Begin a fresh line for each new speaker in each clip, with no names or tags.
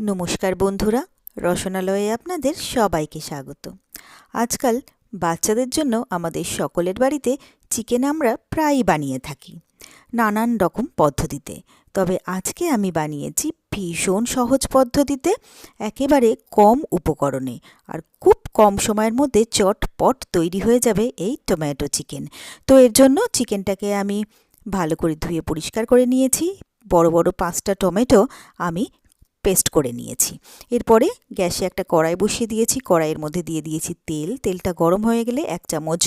নমস্কার বন্ধুরা, রসনালয়ে আপনাদের সবাইকে স্বাগত। আজকাল বাচ্চাদের জন্য আমাদের সকলের বাড়িতে চিকেন আমরা প্রায়ই বানিয়ে থাকি, নানান রকম পদ্ধতিতে। তবে আজকে আমি বানিয়েছি ভীষণ সহজ পদ্ধতিতে, একেবারে কম উপকরণে আর খুব কম সময়ের মধ্যে চটপট তৈরি হয়ে যাবে এই টমেটো চিকেন। তো এর জন্য চিকেনটাকে আমি ভালো করে ধুয়ে পরিষ্কার করে নিয়েছি। বড় বড় পাঁচটা টমেটো আমি পেস্ট করে নিয়েছি। এরপরে গ্যাসে একটা কড়াই বসিয়ে দিয়েছি। কড়াইয়ের মধ্যে দিয়ে দিয়েছি তেল। তেলটা গরম হয়ে গেলে এক চামচ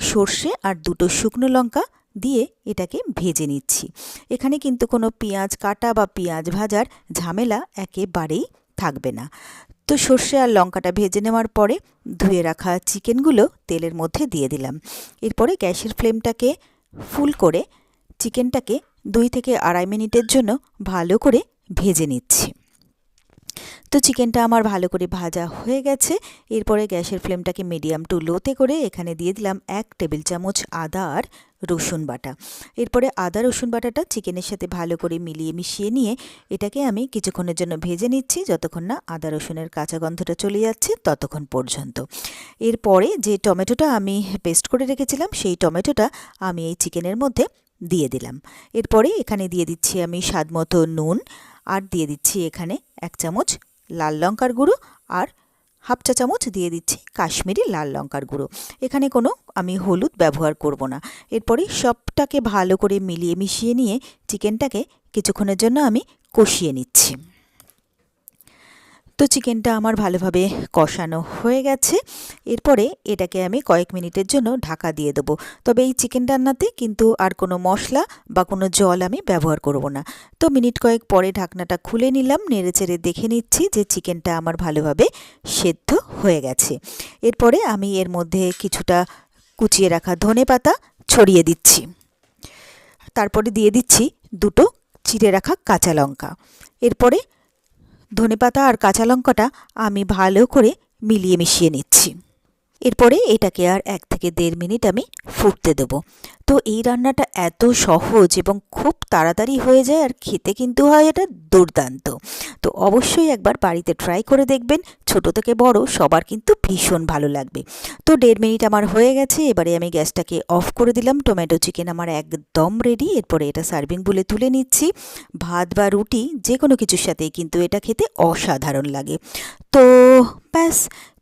সর্ষে আর দুটো শুকনো লঙ্কা দিয়ে এটাকে ভেজে নিচ্ছি। এখানে কিন্তু কোনো পেঁয়াজ কাটা বা পেঁয়াজ ভাজার ঝামেলা একেবারেই থাকবে না। তো সর্ষে আর লঙ্কাটা ভেজে নেওয়ার পরে ধুয়ে রাখা চিকেনগুলো তেলের মধ্যে দিয়ে দিলাম। এরপরে গ্যাসের ফ্লেমটাকে ফুল করে চিকেনটাকে দুই থেকে আড়াই মিনিটের জন্য ভালো করে ভেজে নিচ্ছি। তো চিকেনটা আমার ভালো করে ভাজা হয়ে গেছে। এরপরে গ্যাসের ফ্লেমটাকে মিডিয়াম টু লোতে করে এখানে দিয়ে দিলাম এক টেবিল চামচ আদা আর রসুন বাটা। এরপরে আদা, রসুন বাটাটা চিকেনের সাথে ভালো করে মিলিয়ে মিশিয়ে নিয়ে এটাকে আমি কিছুক্ষণের জন্য ভেজে নিচ্ছি যতক্ষণ না আদা, রসুনের কাঁচা গন্ধটা চলে যাচ্ছে ততক্ষণ পর্যন্ত। এরপরে যে টমেটোটা আমি পেস্ট করে রেখেছিলাম সেই টমেটোটা আমি এই চিকেনের মধ্যে দিয়ে দিলাম। এরপরে এখানে দিয়ে দিচ্ছি আমি স্বাদ মতো নুন আর দিয়ে দিচ্ছি এখানে এক চামচ লাল লঙ্কার গুঁড়ো আর হাফ চা চামচ দিয়ে দিচ্ছি কাশ্মীরি লাল লঙ্কার গুঁড়ো। এখানে কোনো আমি হলুদ ব্যবহার করব না। এরপরে সবটাকে ভালো করে মিলিয়ে মিশিয়ে নিয়ে চিকেনটাকে কিছুক্ষণের জন্য আমি কষিয়ে নিচ্ছি। তো চিকেনটা আমার ভালোভাবে কষানো হয়ে গেছে। এরপরে এটাকে আমি কয়েক মিনিটের জন্য ঢাকা দিয়ে দেবো। তবে এই চিকেন রান্নাতে কিন্তু আর কোনো মশলা বা কোনো জল আমি ব্যবহার করব না। তো মিনিট কয়েক পরে ঢাকনাটা খুলে নিলাম, নেড়েচেড়ে দেখে নিচ্ছি যে চিকেনটা আমার ভালোভাবে সেদ্ধ হয়ে গেছে। এরপরে আমি এর মধ্যে কিছুটা কুচিয়ে রাখা ধনে পাতা ছড়িয়ে দিচ্ছি। তারপরে দিয়ে দিচ্ছি দুটো চিড়ে রাখা কাঁচা লঙ্কা। এরপরে ধনেপাতা আর কাঁচা লঙ্কাটা আমি ভালো করে মিলিয়ে মিশিয়ে নিচ্ছি। এরপরে এটাকে আর এক থেকে দেড় মিনিট আমি ফুটতে দেব। তো এই রান্নাটা এত সহজ এবং খুব তাড়াতাড়ি হয়ে যায় আর খেতে কিন্তু হয় এটা দুর্দান্ত। তো অবশ্যই একবার বাড়িতে ট্রাই করে দেখবেন, ছোট থেকে বড় সবার কিন্তু ভীষণ ভালো লাগবে। তো দেড় মিনিট আমার হয়ে গেছে, এবারে আমি গ্যাসটাকে অফ করে দিলাম টমেটো চিকেন আমার একদম রেডি এরপরে এটা সার্ভিং বলে তুলে নিচ্ছি। ভাত বা রুটি যে কোনো কিছুর সাথেই কিন্তু এটা খেতে অসাধারণ লাগে। তো ব্যাস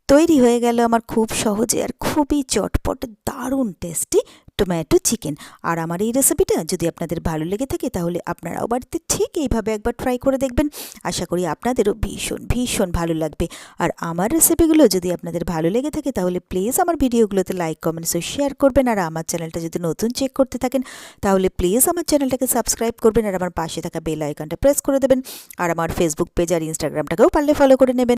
তৈরি হয়ে গেল আমার খুব সহজে আর খুবই চটপট, দারুণ টেস্টি টমেটো চিকেন আর আমার এই রেসিপিটা যদি আপনাদের ভালো লেগে থাকে তাহলে আপনারাও বাড়িতে ঠিক এইভাবে একবার ট্রাই করে দেখবেন। আশা করি আপনাদেরও ভীষণ ভীষণ ভালো লাগবে। আর আমার রেসিপিগুলো যদি আপনাদের ভালো লেগে থাকে তাহলে প্লিজ আমার ভিডিওগুলোতে লাইক কমেন্টস ও শেয়ার করবেন। আর আমার চ্যানেলটা যদি নতুন চেক করতে থাকেন তাহলে প্লিজ আমার চ্যানেলটাকে সাবস্ক্রাইব করবেন। আর আমার পাশে থাকা বেল আইকনটা প্রেস করে দেবেন। আর আমার ফেসবুক পেজ আর ইনস্টাগ্রামটাকেও পারলে ফলো করে নেবেন।